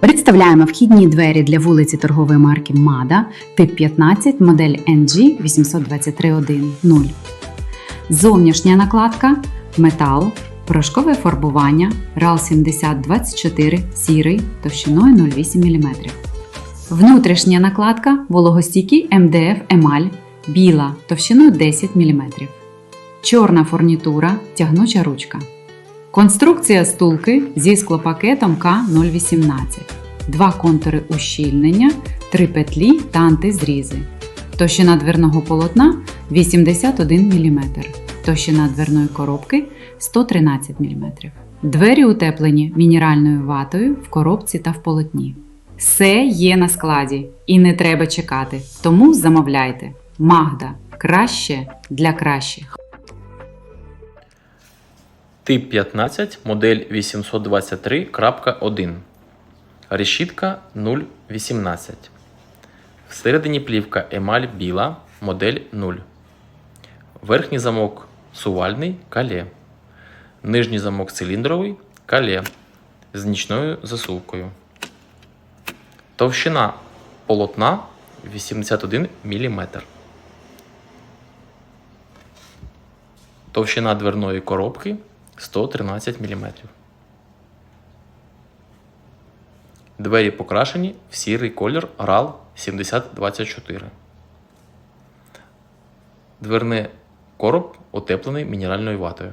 Представляємо вхідні двері для вулиці торгової марки MADA, тип 15, модель NG 823.1.0. Зовнішня накладка метал, порошкове фарбування RAL 7024 сірий товщиною 0,8 мм. Внутрішня накладка вологостійкий МДФ емаль біла товщиною 10 мм. Чорна фурнітура тягнуча ручка. Конструкція стулки зі склопакетом К018. Два контури ущільнення, три петлі та антизрізи. Товщина дверного полотна 81 мм. Товщина дверної коробки 113 мм. Двері утеплені мінеральною ватою в коробці та в полотні. Все є на складі і не треба чекати. Тому замовляйте. Магда краще для кращих. Тип 15, модель 823.1. Решітка 0,18. Всередині плівка емаль біла, модель 0. Верхній замок сувальний кале. Нижній замок циліндровий кале з нічною засувкою. Товщина полотна 81 мм. Товщина дверної коробки 113 мм. Двері покрашені в сірий колір RAL 7024. Дверний короб утеплений мінеральною ватою.